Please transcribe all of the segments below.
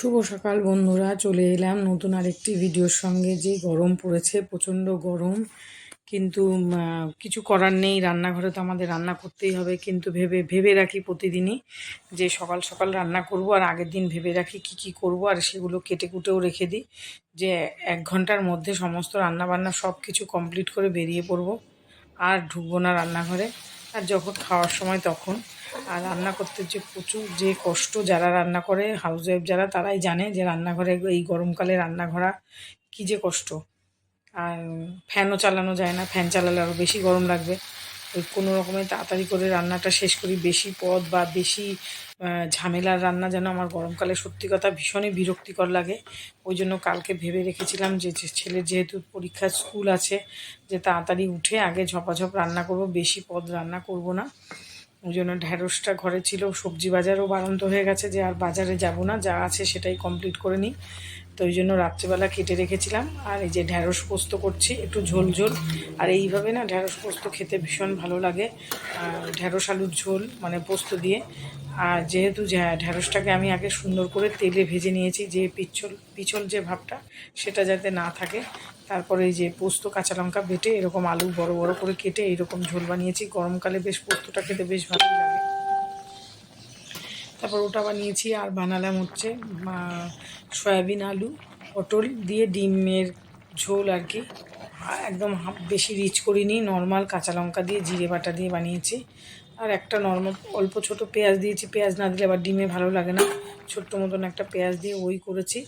শুভ সকাল বন্ধুরা, চলে এলাম নতুন আরেকটি ভিডিওর সঙ্গে। যে গরম পড়েছে, প্রচণ্ড গরম। কিন্তু কিছু করার নেই, রান্নাঘরে তো আমাদের রান্না করতেই হবে। কিন্তু ভেবে ভেবে রাখি প্রতিদিনই যে সকাল সকাল রান্না করব আর আগের দিন ভেবে রাখি কি কি করব আর সেগুলো কেটে কুটেও রেখে দিই। যে এক ঘণ্টার মধ্যে সমস্ত রান্না বান্না সব কিছু কমপ্লিট করে বেরিয়ে পড়ব। আর ঢুকবো না রান্নাঘরে। আর যখন খাওয়ার সময় তখন আর রান্না করতে যে প্রচুর যে কষ্ট যারা রান্না করে হাউস ওয়াইফ যারা, তারাই জানে যে রান্নাঘরে এই গরমকালে রান্নাঘরা কী যে কষ্ট। আর ফ্যানও চালানো যায় না ফ্যান চালালে আরও বেশি গরম লাগবে। ওই কোনো রকমে তাড়াতাড়ি করে রান্নাটা শেষ করি, বেশি পদ বা বেশি ঝামেলার রান্না যেন আমার গরমকালে সত্যি কথা ভীষণই বিরক্তিকর লাগে। ওই জন্য কালকে ভেবে রেখেছিলাম যে ছেলের যেহেতু পরীক্ষার স্কুল আছে, যে তাড়াতাড়ি উঠে আগে ঝপাঝপ রান্না করব, বেশি পদ রান্না করব না। ওই জন্য ঢ্যাঁড়সটা ঘরে ছিল, সবজি বাজারও বাড়ন্ত হয়ে গেছে যে আর বাজারে যাব না, যা আছে সেটাই কমপ্লিট করে নিই। তো ওই জন্য রাত্রেবেলা কেটে রেখেছিলাম। আর এই যে ঢ্যাঁড়স পোস্ত করছি, একটু ঝোল ঝোল। আর এইভাবে না ঢ্যাঁড়স পোস্ত খেতে ভীষণ ভালো লাগে। ঢ্যাঁড়স আলুর ঝোল মানে পোস্ত দিয়ে। আর যেহেতু ঢ্যা- ঢ্যাঁড়সটাকে আমি আগে সুন্দর করে তেলে ভেজে নিয়েছি, যে পিছল পিছল যে ভাবটা, সেটা যাতে না থাকে। তারপরে এই যে পোস্ত, কাঁচা লঙ্কা বেটে এরকম আলু বড় বড় করে কেটে এরকম ঝোল বানিয়েছি। গরমকালে বেশ পোস্তটা খেতে বেশ ভালো লাগে। তারপর ওটা বানিয়েছি আর বানালাম হচ্ছে সয়াবিন আলু, পটল দিয়ে ডিমের ঝোল আর কি। একদম বেশি রিচ করিনি, নর্মাল কাঁচা লঙ্কা দিয়ে, জিরে বাটা দিয়ে বানিয়েছি। আর একটা নর্মাল অল্প ছোট পেঁয়াজ দিয়েছি। পেঁয়াজ না দিলে আবার ডিমে ভালো লাগে না। ছোট্ট মতন একটা পেঁয়াজ দিয়ে ওই করেছি।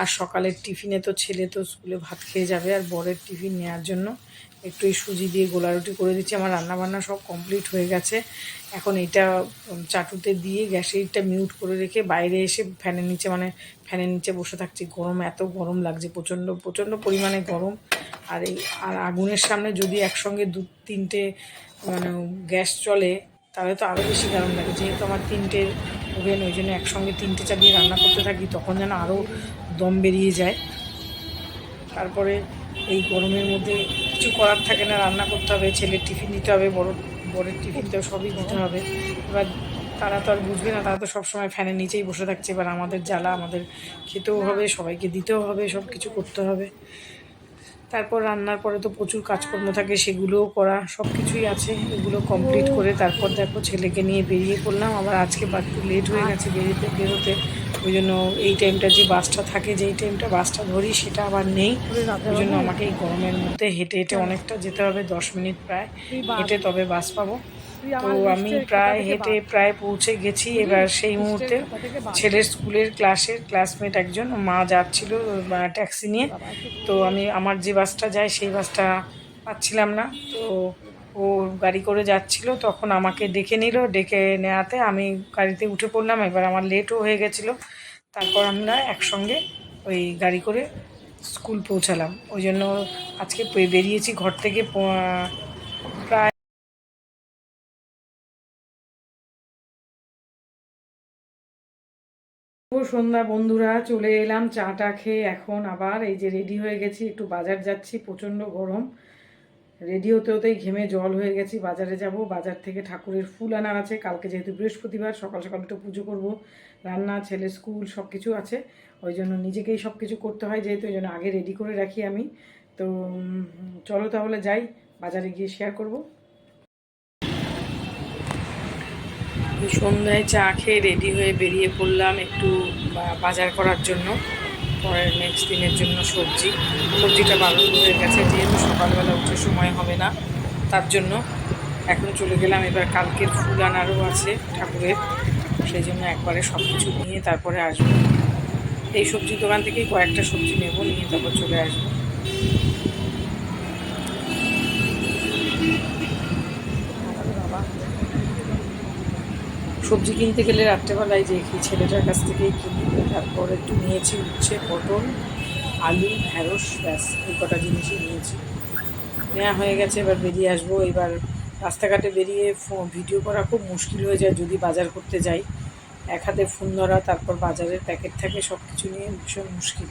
আর সকালের টিফিনে তো ছেলে তো স্কুলে ভাত খেয়ে যাবে। আর বরের টিফিন নেওয়ার জন্য একটু এই সুজি দিয়ে গোলা রুটি করে দিচ্ছি। আমার রান্নাবান্না সব কমপ্লিট হয়ে গেছে। এখন এটা চাটুতে দিয়ে গ্যাসেরটা মিউট করে রেখে বাইরে এসে ফ্যানের নিচে মানে ফ্যানের নিচে বসে থাকছি। গরম, এত গরম লাগছে, প্রচণ্ড প্রচণ্ড পরিমাণে গরম। আর এই, আর আগুনের সামনে যদি একসঙ্গে দু তিনটে মানে গ্যাস চলে তাহলে তো আরও বেশি গরম লাগে। যেহেতু আমার তিনটে ওভেন, ওই জন্য একসঙ্গে তিনটে চালিয়ে রান্না করতে থাকি, তখন যেন আরও দম বেরিয়ে যায়। তারপরে এই গরমের মধ্যে কিছু করার থাকে না, রান্না করতে হবে, ছেলের টিফিন দিতে হবে, বড় বড়ের টিফিনতেও সবই দিতে হবে। এবার তারা তো আর বুঝবে না, তারা তো সবসময় ফ্যানের নিচেই বসে থাকছে, এবার আমাদের জ্বালা আমাদের খেতেও হবে, সবাইকে দিতেও হবে সব কিছু করতে হবে। তারপর রান্নার পরে তো প্রচুর কাজকর্ম থাকে সেগুলোও করা সব কিছুই আছে এগুলো কমপ্লিট করে তারপর দেখো ছেলেকে নিয়ে বেরিয়ে পড়লাম। আবার আজকে একটু লেট হয়ে গেছে বেরোতে বেরোতে ওই জন্য এই টাইমটা যে বাসটা থাকে যেই টাইমটা বাসটা ধরি সেটা আবার নেই। ওই জন্য আমাকে এই গরমের মধ্যে হেঁটে হেঁটে অনেকটা যেতে হবে দশ মিনিট প্রায়। হেঁটে তবে বাস পাবো। তো আমি প্রায় হেঁটে প্রায় পৌঁছে গেছি। এবার সেই মুহূর্তে ছেলের স্কুলের ক্লাসের ক্লাসমেট একজন মা যাচ্ছিল ট্যাক্সি নিয়ে। তো আমি আমার যে বাসটা যায় সেই বাসটা পাচ্ছিলাম না। তো ও গাড়ি করে যাচ্ছিল তখন আমাকে ডেকে নিল। ডেকে নেওয়াতে আমি গাড়িতে উঠে পড়লাম। এবার আমার লেটও হয়ে গেছিল। তারপর আমরা একসঙ্গে ওই গাড়ি করে স্কুল পৌঁছালাম। ওই জন্য আজকে বেরিয়েছি ঘর থেকে শুভ সন্ধ্যা, বন্ধুরা। চলে এলাম চাটা খেয়ে। এখন আবার এই যে রেডি হয়ে গেছি, একটু বাজার যাচ্ছি, প্রচণ্ড গরম। রেডি হতে হতেই ঘেমে জল হয়ে গেছি। বাজারে যাব। বাজার থেকে ঠাকুরের ফুল আনার আছে। কালকে যেহেতু বৃহস্পতিবার, সকাল সকাল একটু পুজো করব। রান্না, ছেলে স্কুল সব কিছু আছে। ওই জন্য নিজেকেই সব কিছু করতে হয় যেহেতু ওই জন্য আগে রেডি করে রাখি আমি। তো চলো তাহলে যাই। বাজারে গিয়ে শেয়ার করব। সন্ধ্যায় চা খেয়ে রেডি হয়ে বেরিয়ে পড়লাম একটু বাজার করার জন্য। পরের নেক্সট দিনের জন্য সবজি। সবজিটা ভালো হয়ে গেছে, যেহেতু সকালবেলা উঠে সময় হবে না, তার জন্য এখন চলে গেলাম। এবার কালকের ফুল আনারও আছে ঠাকুরের, সেই জন্য একবারে সব কিছু নিয়ে তারপরে আসব। এই সবজি দোকান থেকেই কয়েকটা সবজি নেব, নিয়ে তারপর চলে আসব। সবজি কিনতে গেলে রাত্রেবেলায় যে ছেলেটার কাছ থেকেই কিনি, তারপর একটু নিয়েছি উচ্ছে, পটল, আলু, ঢ্যাঁড়স, ব্যাস, এই কটা জিনিসই নিয়েছি। নেওয়া হয়ে গেছে, এবার বেরিয়ে আসব। এবার রাস্তাঘাটে বেরিয়ে ভিডিও করা খুব মুশকিল হয়ে যায় যদি বাজার করতে যাই। এক হাতে ফোন ধরা তারপর বাজারের প্যাকেট থাকে সব কিছু নিয়ে ভীষণ মুশকিল।